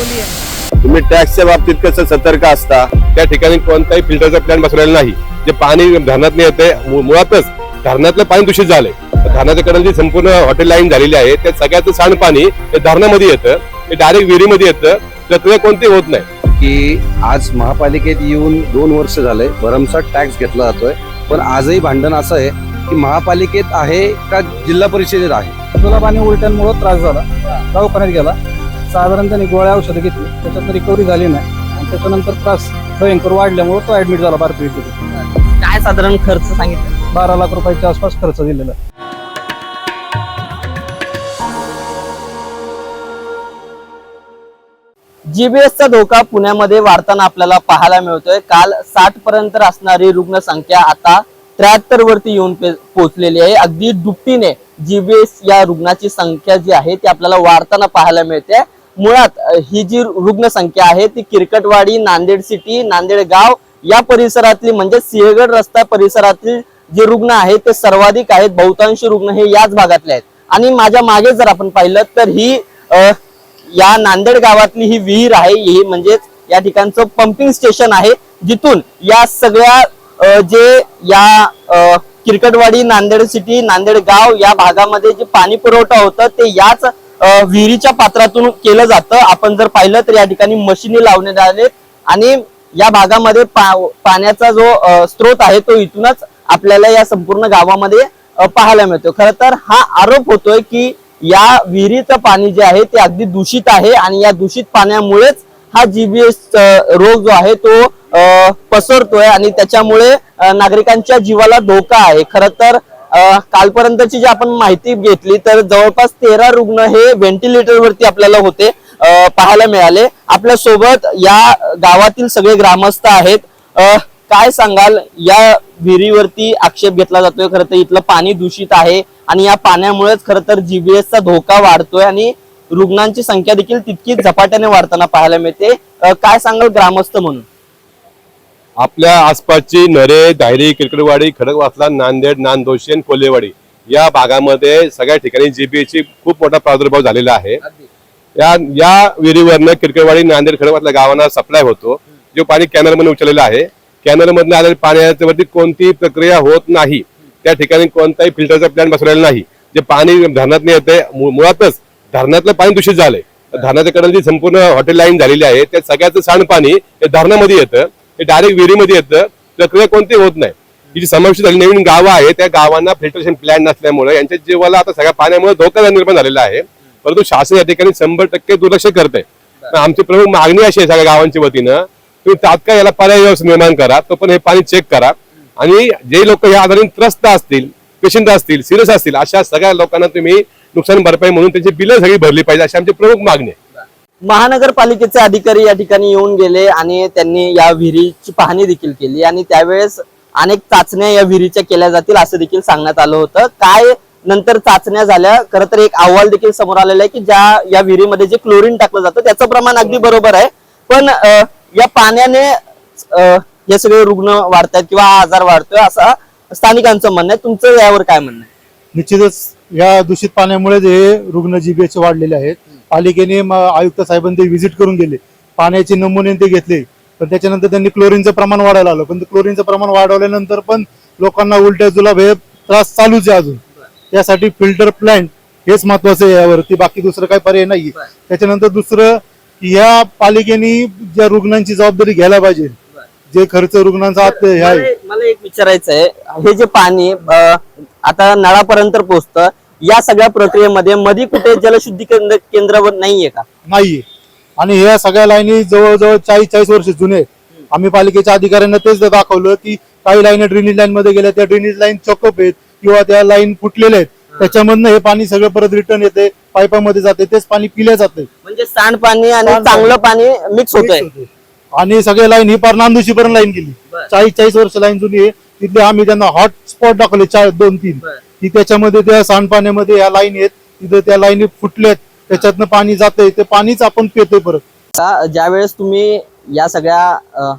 बोलिए तुम्ही टॅक्सच्या बाबतीत कसं सतर्क असता त्या ठिकाणी कोणताही फिल्टरचा प्लॅन बसवलेला नाही. जे पाणी धरणात येते मु- मुळातच धरणातलं पाणी दूषित झालंय. धरणाच्या कडे जी संपूर्ण हॉटेल लाईन झालेली आहे त्या सगळ्याचं सांडपाणी हे धरणामध्ये येतं ते डायरेक्ट विहिरीमध्ये येतं प्रक्रिया कोणती होत नाही. की आज महापालिकेत येऊन दोन वर्ष झाले भरमसाठ टॅक्स घेतला जातोय पण आजही भांडण असं आहे की महापालिकेत आहे का जिल्हा परिषदेत आहे? तुला पाणी उलट्यांमुळे त्रास झाला दवाखान्यात गेला साधारण त्यांनी गोळ्या औषधं घेतली. त्याच्यात रिकव्हरी झाली नाही. आणि त्याच्यानंतर त्रास भयंकर वाढल्यामुळे तो ऍडमिट झाला बारपी काय साधारण खर्च सांगितलं? बारा लाख रुपयाच्या आसपास खर्च दिलेला. जीबीएसचा धोका पुण्यामध्ये वाढताना आपल्याला पाहायला मिळतोय. काल साठ पर्यंत असणारी रुग्णसंख्या आता त्र्याहत्तर वरती येऊन पोहोचलेली आहे. अगदी दुपटीने जीबीएस या रुग्णाची संख्या जी आहे ती आपल्याला वाढताना पाहायला मिळते. मुळात ही जी रुग्णसंख्या आहे ती किरकटवाडी नांदेड सिटी नांदेड गाव या परिसरातली म्हणजे सिंहगड रस्ता परिसरातील जे रुग्ण आहेत ते सर्वाधिक आहेत बहुतांश रुग्ण हे याच भागातले आहेत. आणि माझ्या मागे जर आपण पाहिलं तर ही या नांदेड गावातली ही विहीर आहे ही म्हणजेच या ठिकाणचं पंपिंग स्टेशन आहे जिथून या सगळ्या जे या किरकटवाडी नांदेड सिटी नांदेड गाव या भागामध्ये जे पाणी पुरवठा होतं ते याच विहिरीच्या पात्रातून केलं जातं. आपण जर पाहिलं तर या ठिकाणी मशिनी लावण्यात आलेत. आणि या भागामध्ये पा- पाण्याचा जो स्रोत आहे तो इथूनच आपल्याला या संपूर्ण गावामध्ये पाहायला मिळतो खर तर हा आरोप होतोय की या विहिरीचं पाणी जे आहे ते अगदी दूषित आहे आणि या दूषित पाण्यामुळेच हा जीबीएस रोग जो आहे तो पसरतोय आणि त्याच्यामुळे नागरिकांच्या जीवाला धोका आहे. खर तर कालपर्यंतची जी आपण माहिती घेतली तर जवळपास तेरा रुग्ण हे व्हेंटिलेटर वरती आपल्याला होते पाहायला मिळाले. आपल्यासोबत या गावातील सगळे ग्रामस्थ आहेत. काय सांगाल? या विहिरीवरती आक्षेप घेतला जातोय खरं तर इथलं पाणी दूषित आहे आणि या पाण्यामुळेच खरं तर जीबीएसचा धोका वाढतोय आणि रुग्णांची संख्या देखील तितकीच झपाट्याने वाढताना पाहायला मिळते. काय सांगाल ग्रामस्थ म्हणून? आपल्या आसपासची नरे धायरी किरकडवाडी खडकवासला नांदेड नांदोशी आणि कोल्हेवाडी या भागामध्ये सगळ्या ठिकाणी जीबीएची खूप मोठा प्रादुर्भाव झालेला आहे. या या विहिरीवरनं किरकटवाडी नांदेड खडकवासला गावांना सप्लाय होतो. जो पाणी कॅनलमध्ये उचललेला आहे. कॅनल मधून आलेल्या पाण्याच्या वरती कोणतीही प्रक्रिया होत नाही. त्या ठिकाणी कोणताही फिल्टरचा प्लॅन बसवलेला नाही. जे पाणी धरणात येते मुळातच धरणातलं पाणी दूषित झालंय. धरणाच्या कडे जी संपूर्ण हॉटेल लाईन झालेली आहे त्या सगळ्याचं सांडपाणी हे धरणामध्ये येतं. हे डायरेक्ट विहिरीमध्ये येतं. प्रक्रिया कोणती होत नाही. ही जी समाविष्ट झाली नवीन गावं आहे त्या गावांना फिल्टरेशन प्लॅन नसल्यामुळे यांच्या जीवाला आता सगळ्या पाण्यामुळे धोका निर्माण झालेला आहे. परंतु शासन या ठिकाणी शंभर टक्के दुर्लक्ष करते आमची प्रमुख मागणी अशी आहे सगळ्या गावांच्या वतीनं तुम्ही तात्काळ याला पर्याय व्यवस्था निर्माण करा तो पण हे पाणी चेक करा. आणि जे लोक या आधारे त्रस्त असतील पेशंट असतील सिरियस असतील अशा सगळ्या लोकांना तुम्ही नुकसान भरपाई म्हणून त्यांची बिलं सगळी भरली पाहिजे अशी आमची प्रमुख मागणी आहे. महानगरपालिकेचे अधिकारी या ठिकाणी येऊन गेले आणि त्यांनी या विहिरीची पाहणी देखील केली आणि त्यावेळेस अनेक चाचण्या या विहिरीच्या केल्या जातील असं देखील सांगण्यात आलं होतं. काय नंतर चाचण्या झाल्या? खरं तर एक अहवाल देखील समोर आलेला आहे की ज्या या विहिरीमध्ये जे क्लोरीन टाकलं जातं त्याचं प्रमाण अगदी बरोबर आहे. पण या पाण्याने हे सगळे रुग्ण वाढतायत किंवा आजार वाढतोय असं स्थानिकांचं म्हणणं आहे. तुमचं यावर काय म्हणणं आहे? निश्चितच या दूषित पाण्यामुळे हे रुग्ण जीबीएच वाढलेले आहेत. पालिकेने आयुक्त साहेबांनी व्हिजिट करून गेले. पाण्याचे नमुने ते घेतले. पण त्याच्यानंतर त्यांनी क्लोरीनचं प्रमाण वाढायला आलं पण क्लोरीनचं प्रमाण वाढवल्यानंतर पण लोकांना उलट्या जुलाब हे त्रास चालूच आहे अजून. त्यासाठी फिल्टर प्लांट हेच महत्वाचं आहे यावरती. बाकी दुसरं काही पर्याय नाहीये. त्याच्यानंतर दुसरं या पालिकेने ज्या रुग्णांची जबाबदारी घ्यायला पाहिजे. जे खर्च रुग्णांचा हे आहे. मला- एक विचारायचं आहे हे जे पाणी आता नळापर्यंत पोहोचतं. या सगळ्या प्रक्रियेमध्ये मध्ये कुठे जलशुद्धी केंद्र केंद्रावर नाहीये का? नाहीये. आणि ह्या सगळ्या लाईनी जवळजवळ चाळीस चाळीस वर्ष जुने आहेत. आम्ही पालिकेच्या अधिकाऱ्यांना तेच दाखवलं की काही लाईन ड्रेनेज लाईन मध्ये गेल्या त्या ड्रेनेज लाईन चॉकअप आहेत किंवा त्या लाईन फुटलेल्या आहेत. त्याच्यामधनं हे पाणी सगळं परत रिटर्न येते पाईपामध्ये जाते तेच पाणी पिल्या जाते म्हणजे सांडपाणी आणि. चांगलं पाणी मिक्स होतंय. आणि सगळे लाईन ही पार नांदुशी पर्यंत लाईन गेली. चाळीस चाळीस वर्ष लाईन जुनी आहे. तिथले आम्ही त्यांना हॉट स्पॉट दाखवले चार दोन तीन. की त्याच्यामध्ये त्या सांडपाण्यामध्ये या लाईन आहेत तिथं त्या लाईनी फुटल्यात त्याच्यातनं पाणी जातंय ते पाणीच आपण पितोय परत. ज्यावेळेस तुम्ही या सगळ्या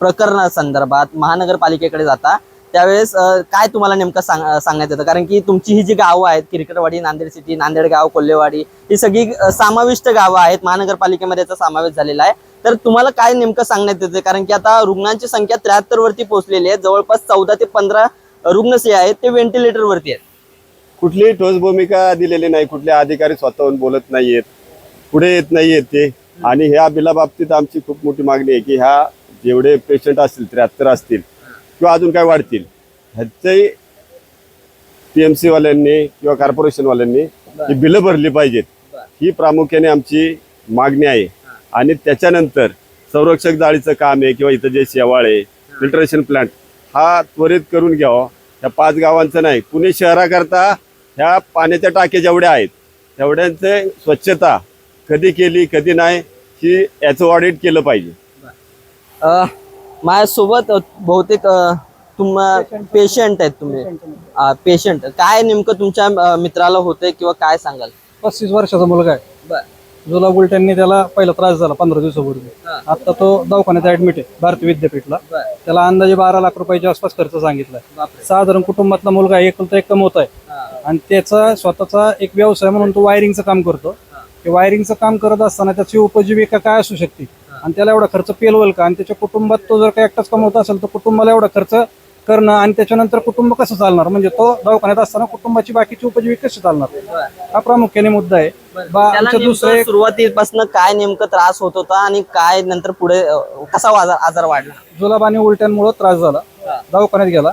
प्रकरणा संदर्भात महानगरपालिकेकडे जाता त्यावेळेस काय तुम्हाला नेमकं सांग सांगण्यात येतं? कारण की तुमची ही जी गावं आहेत किरकटवाडी नांदेड सिटी नांदेड गाव कोल्हेवाडी ही सगळी समाविष्ट गावं आहेत महानगरपालिकेमध्ये याचा समावेश झालेला आहे. तर तुम्हाला काय नेमकं सांगण्यात येतं कारण की आता रुग्णांची संख्या त्र्याहत्तर वरती पोहोचलेली आहे जवळपास चौदा ते पंधरा रुग्ण जे आहेत ते व्हेंटिलेटर वरती आहेत. कुठलीही ठोस भूमिका दिलेली नाही कुठले अधिकारी स्वतःहून बोलत नाहीयेत पुढे येत नाहीयेत ते. आणि ह्या बिला बाबतीत आमची खूप मोठी मागणी आहे की ह्या जेवढे पेशंट असतील त्र्याहत्तर असतील किंवा अजून काय वाढतील ह्याचंही पी एम सीवाल्यांनी किंवा कॉर्पोरेशनवाल्यांनी ही बिलं भरली पाहिजेत. ही प्रामुख्याने आमची मागणी आहे. आणि त्याच्यानंतर संरक्षक जाळीचं काम आहे किंवा इथं जे शेवाळ आहे फिल्टरेशन प्लांट हा त्वरित करून घ्यावा ह्या पाच गावांचं नाही पुणे शहराकरता ह्या पाण्याच्या टाक्या जेवढ्या आहेत तेवढ्यांचे स्वच्छता कधी केली कधी नाही ही याचं ऑडिट केलं पाहिजे. अं, माझ्यासोबत बहुतेक अं, तुम पेशंट आहेत तुम्ही. पेशंट. काय नेमकं तुमच्या मित्राला होतंय किंवा काय सांगाल? पस्तीस वर्षाचा मुलगा आहे. जुला बुलट्यांनी त्याला पहिला त्रास झाला पंधरा दिवसापूर्वी. आता तो दवाखान्यात ऍडमिट आहे भारतीय विद्यापीठला. त्याला अंदाजे बारा लाख रुपयाच्या आसपास खर्च सांगितलाय साधारण कुटुंबातला मुलगा एकुलता एक कमवत आहे. आणि त्याचा स्वतःचा एक व्यवसाय म्हणून तो वायरिंगचं काम करतो. ते वायरिंगचं काम करत असताना त्याची उपजीविका काय असू शकते? आणि त्याला एवढा खर्च पेलवल का? आणि त्याच्या कुटुंबात तो जर काही एकटाच कमवत असेल तर कुटुंबाला एवढा खर्च करणं आणि त्याच्यानंतर कुटुंब कसं चालणार? म्हणजे तो दवाखान्यात असताना कुटुंबाची बाकीची उपजीविका कशी चालणार. हा प्रामुख्याने मुद्दा आहे. बा त्याला आमचं दुसरं नेमकं एक सुरुवातीपासून काय नेमकं त्रास होत होता आणि काय नंतर पुढे अं, कसा आजार आजार वाढला? जुलाब आणि उलट्यांमुळे त्रास झाला. दवाखान्यात गेला.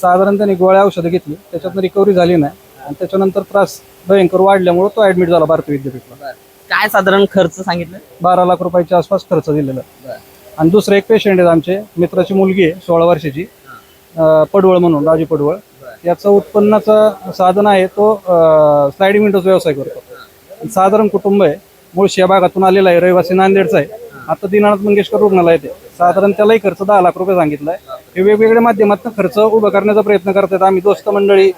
साधारण त्यांनी गोळ्या औषधं घेतली. त्याच्यातनं रिकव्हरी झाली नाही. आणि त्याच्यानंतर त्रास भयंकर वाढल्यामुळे तो ऍडमिट झाला भारतीय विद्यापीठला. काय साधारण खर्च सांगितलं? बारा लाख रुपयाच्या आसपास खर्च दिलेला. आणि दुसरं एक पेशंट आहे आमचे. मित्राची मुलगी आहे सोळा वर्षाची. पडवळ म्हणून राजू पडवळ. याचं उत्पन्नाचं साधन आहे तो स्लायडिंग विंडोज व्यवसाय करतो. साधारण कुटुंब आहे. मुळशी या भागातून आलेला आहे रहिवासी नांदेडचा आहे. आता दीनानाथ मंगेशकर रुग्णालय ते साधारण त्यालाही खर्च दहा लाख रुपये सांगितलाय. हे. वेगवेगळ्या माध्यमातून खर्च उभा करण्याचा प्रयत्न करतात. आम्ही दोस्त मंडळी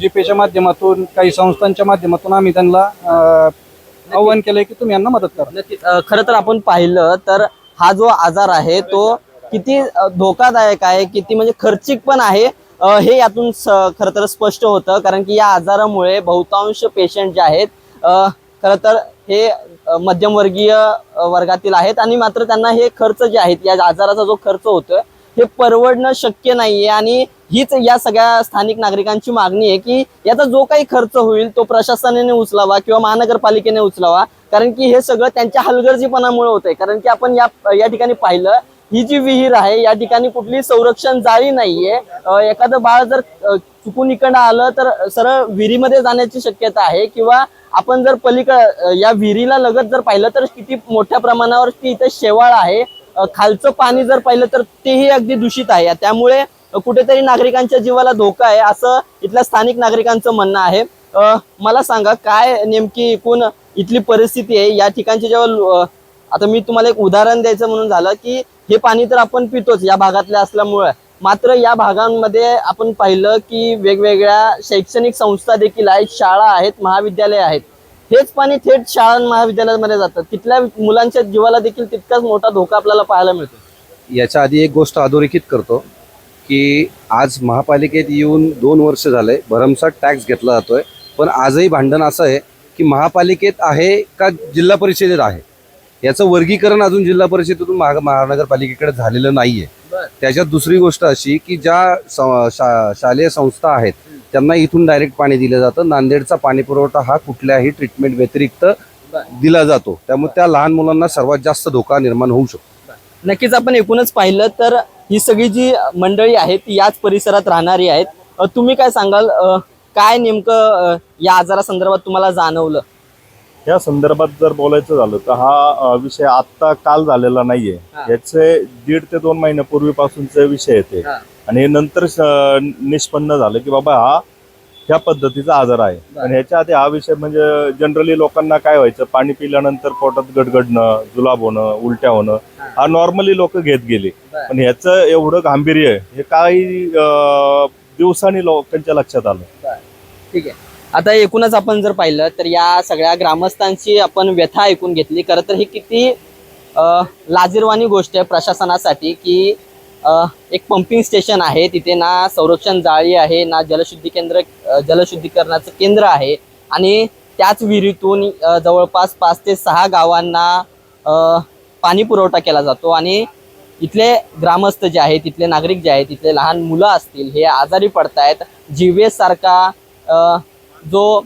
जीपेच्या माध्यमातून काही संस्थांच्या माध्यमातून आम्ही त्यांना आव्हान केलंय की तुम्ही यांना मदत करा. खरं तर आपण पाहिलं तर हा जो आजार आहे तो किती धोकादायक आहे किती म्हणजे खर्चिक पण आहे हे यातून खर खरं तर स्पष्ट होतं. कारण की या आजारामुळे बहुतांश पेशंट जे आहेत खर खरं तर हे मध्यमवर्गीय वर्गातील आहेत आणि मात्र त्यांना हे खर्च जे आहेत या आजाराचा जो खर्च होतोय हे परवडणं शक्य नाहीये. आणि हीच या सगळ्या स्थानिक नागरिकांची मागणी आहे की याचा जो काही खर्च होईल तो प्रशासनाने उचलावा किंवा महानगरपालिकेने उचलावा. कारण की हे सगळं त्यांच्या हलगर्जीपणामुळे होतंय. कारण की आपण या या ठिकाणी पाहिलं ही जी विहीर आहे या ठिकाणी कुठली संरक्षण जाळी नाहीये. एखादं बाळ जर चुकून इकडं आलं तर सरळ विहिरीमध्ये जाण्याची शक्यता आहे किंवा आपण जर पलीकड या विहिरीला लगत जर पाहिलं तर किती मोठ्या प्रमाणावर ती इथं शेवाळ आहे. खालचं पाणी जर पाहिलं तर तेही अगदी दूषित आहे. त्यामुळे कुठेतरी नागरिकांच्या जीवाला धोका आहे असं इथल्या स्थानिक नागरिकांचं म्हणणं आहे. मला सांगा काय नेमकी एकूण इथली परिस्थिती आहे? या ठिकाणचे जेव्हा आता मी तुम्हाला एक उदाहरण द्यायचं म्हणून झालं की हे पाणी तर आपण पितोच या भागातल्या असल्यामुळे. मात्र या भागांमध्ये आपण पाहिलं की वेगवेगळ्या शैक्षणिक संस्था देखील आहेत शाळा आहेत महाविद्यालय आहेत. हेच पाणी थेट शाळा महाविद्यालयामध्ये जातं. तिथल्या मुलांच्या जीवाला देखील तितकाच मोठा धोका आपल्याला पाहायला मिळतो. याच्या आधी एक गोष्ट अधोरेखित करतो की आज महापालिकेत येऊन दोन वर्ष झाले भरमसाठ टॅक्स घेतला जातोय पण आजही भांडण असं आहे की महापालिकेत आहे का जिल्हा परिषदेत आहे? याचं वर्गीकरण अजून जिल्हा परिषदेतून महा महानगरपालिकेकडे झालेलं नाहीये. त्याच्यात दुसरी गोष्ट अशी की ज्या शा- शालेय संस्था आहेत त्यांना इथून डायरेक्ट पाणी दिलं जातं. नांदेडचा पाणी पुरवठा हा कुठल्याही ट्रीटमेंट व्यतिरिक्त दिला जातो. त्यामुळे त्या लहान मुलांना सर्वात जास्त धोका निर्माण होऊ शकतो. नक्कीच आपण एकूणच पाहिलं तर ही सगळी जी मंडळी आहेत ती याच परिसरात राहणारी आहेत. तुम्ही काय सांगाल? काय नेमकं या आजारासंदर्भात तुम्हाला जाणवलं? या संदर्भात जर बोलायचं झालं तर हा विषय आत्ता काल झालेला नाहीये. याचे दीड ते दोन महिन्यापूर्वीपासूनचे विषय येते. आणि हे नंतर निष्पन्न झालं की बाबा हा ह्या पद्धतीचा आजार आहे. आणि ह्याच्या आधी हा विषय म्हणजे जनरली लोकांना काय व्हायचं पाणी पिल्यानंतर पोटात गडगडणं जुलाब होणं उलट्या होणं हा नॉर्मली लोक घेत गेले. पण ह्याचं एवढं गांभीर्य हे काही दिवसांनी लोकांच्या लक्षात आलं ठीक आहे आता एकूणच आपण जर पाहिलं तर या सगळ्या ग्रामस्थांची आपण व्यथा ऐकून घेतली. खरं तर ही किती लाजीरवाणी लाजिरवाणी गोष्ट आहे प्रशासनासाठी की एक पंपिंग स्टेशन आहे. तिथे ना संरक्षण जाळी आहे ना जलशुद्धी केंद्र जलशुद्धीकरणाचं केंद्र आहे. आणि त्याच विहिरीतून जवळपास पाच ते सहा गावांना पाणी पुरवठा केला जातो. आणि इथले ग्रामस्थ जे आहेत तिथले नागरिक जे आहेत तिथले लहान मुलं असतील हे आजारी पडतायत. आहेत जीवेसारखा जो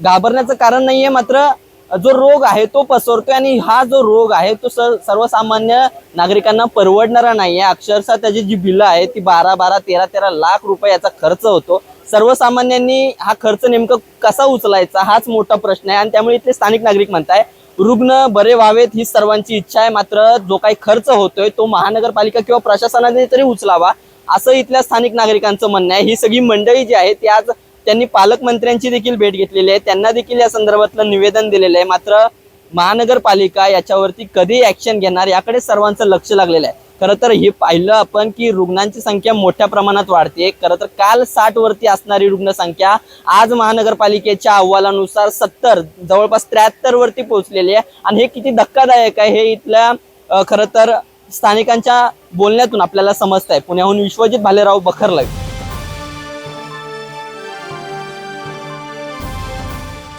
घाबरण्याचं कारण नाहीये मात्र जो रोग आहे तो पसरतोय आणि हा जो रोग आहे तो सर सर्वसामान्य नागरिकांना परवडणारा नाहीये. अक्षरशः त्याची जी बिलं आहेत ती बारा बारा तेरा तेरा लाख रुपये याचा खर्च होतो. सर्वसामान्यांनी हा खर्च नेमकं कसा उचलायचा हाच मोठा प्रश्न आहे आणि त्यामुळे इथले स्थानिक नागरिक म्हणताय रुग्ण बरे व्हावेत ही सर्वांची इच्छा आहे मात्र जो काही खर्च होतोय तो महानगरपालिका किंवा प्रशासनाने तरी उचलावा असं इथल्या स्थानिक नागरिकांचं म्हणणं आहे. ही सगळी मंडळी जी आहे ती आज त्यांनी पालकमंत्र्यांची देखील भेट घेतलेली आहे. त्यांना देखील या संदर्भातलं निवेदन दिलेलं आहे. मात्र महानगरपालिका याच्यावरती कधी ऍक्शन घेणार याकडे सर्वांचं लक्ष लागलेलं आहे. खरं तर हे पाहिलं आपण की रुग्णांची संख्या मोठ्या प्रमाणात वाढते. खरं तर काल साठ वरती असणारी रुग्णसंख्या आज महानगरपालिकेच्या अहवालानुसार सत्तर जवळपास त्र्याहत्तर वरती पोहोचलेली आहे. आणि हे किती धक्कादायक आहे हे इथल्या खरं तर स्थानिकांच्या बोलण्यातून आपल्याला समजत आहे पुण्याहून विश्वजित भालेराव बखर